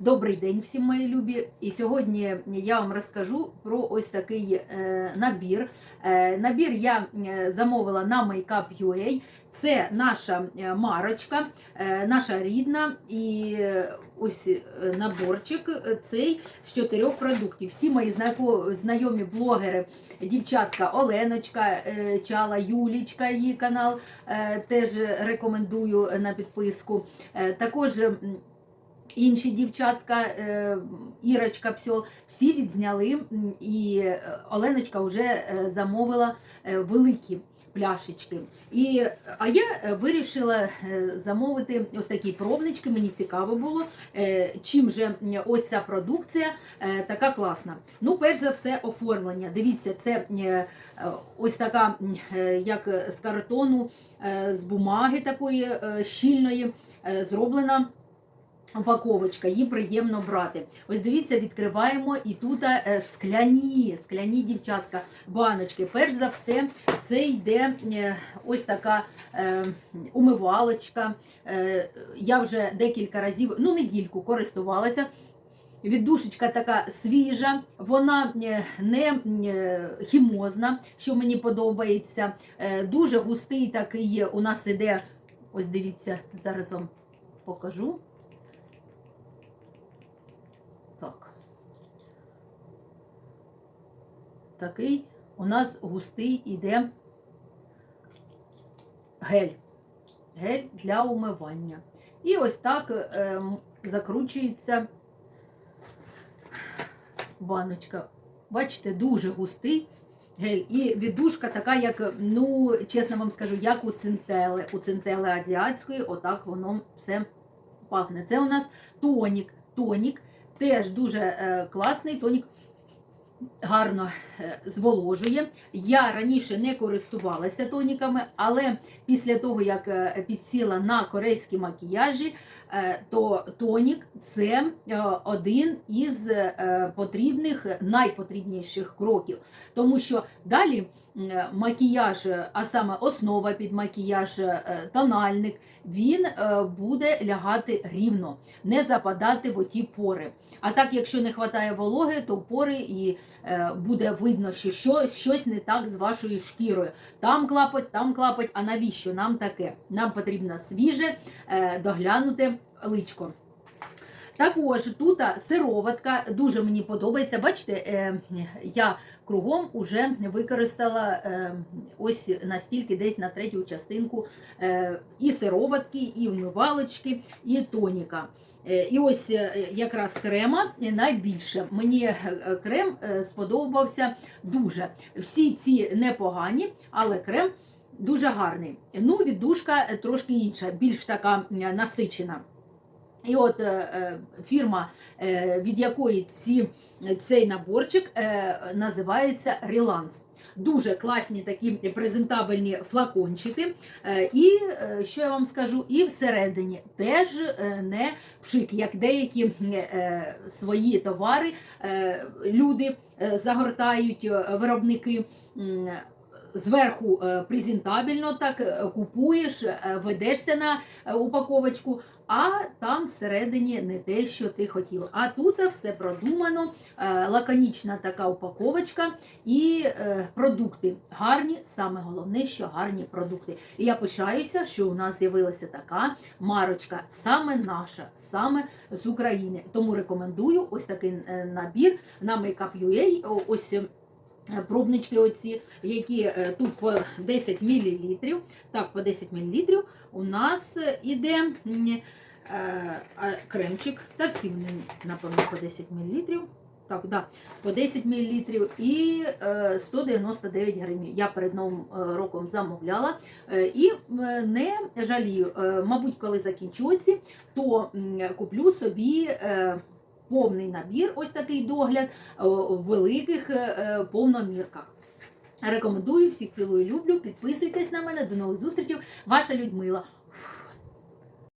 Добрий день всім мої любі. І сьогодні я вам розкажу про ось такий е, набір. Е, набір я е, замовила на Makeup.ua. Це наша марочка, наша рідна і ось наборчик цей з чотирьох продуктів. Всі мої знайомі блогери, дівчатка Оленочка Чала, Юлічка, її канал теж рекомендую на підписку. Також інші дівчатка, е, Ірочка Псьол, всі відзняли, і е, Оленочка вже е, замовила великі пляшечки. І, а я вирішила замовити ось такі пробнички. Мені цікаво було, чим же ось ця продукція така класна. Ну, перш за все, оформлення. Дивіться, це ось така, як з картону, з бумаги такої щільної, зроблена упаковочка, її приємно брати. Ось дивіться, відкриваємо і тут е, скляні, скляні дівчатка, баночки. Перш за все, це йде е, ось така е, умивалочка. Е, я вже декілька разів, ну недільку користувалася. Віддушечка така свіжа, вона е, не хімозна, що мені подобається. Е, Дуже густий такий у нас іде. Ось дивіться, зараз вам покажу. Так. Такий у нас густий іде гель. Гель для умивання. І ось так е, закручується баночка. Бачите, дуже густий гель. І віддушка така, як, ну, чесно вам скажу, як у цинтели. У цинтели азіатської, отак воно все пахне. Це у нас тонік. Тонік теж дуже е, класний тонік. Гарно е, зволожує. Я раніше не користувалася тоніками, але після того, як е, підсіла на корейські макіяжі, то тонік це один із потрібних, найпотрібніших кроків. Тому що далі макіяж, а саме основа під макіяж, тональник, він буде лягати рівно, не западати в оті пори. А так, якщо не вистачає вологи, то пори і е, буде видно, що щось, щось не так з вашою шкірою. Там клапоть, там клапоть. А навіщо нам таке? Нам потрібно свіже, е, доглянути личко. Також тут сироватка дуже мені подобається. Бачите, е, я кругом уже використала е, ось настільки десь на третю частинку е, і сироватки, і вмивалочки, і тоніка. І ось якраз крема найбільше. Мені крем сподобався дуже. Всі ці непогані, але крем дуже гарний. Ну, віддушка трошки інша, більш така насичена. І от е, е, фірма, е, від якої ці, цей наборчик називається Relance. Дуже класні такі презентабельні флакончики. І що я вам скажу, і всередині теж не пшик, як деякі свої товари люди загортають виробники. Зверху е, презентабельно так е, купуєш, е, ведешся на упаковочку, а там всередині не те, що ти хотів. А тут все продумано, лаконічна така упаковочка і продукти гарні, саме головне, що гарні продукти. І я пишаюся, що у нас з'явилася така марочка, саме наша, саме з України. Тому рекомендую ось такий набір на Makeup.ua. Ось пробнички оці, які е, тут по 10 мл. Так, по 10 мл у нас е, іде е, кремчик, та всі вони, напевно, по 10 мл. Так, да, по 10 мл і е, 199 гривень. Я перед новим е, роком замовляла е, і е, не жалію. Е, мабуть, коли закінчу оці, то куплю собі е, повний набір, ось такий догляд е, в великих е, повномірках. Рекомендую всіх цілую люблю. Підписуйтесь на мене. До нових зустрічей. Ваша Людмила.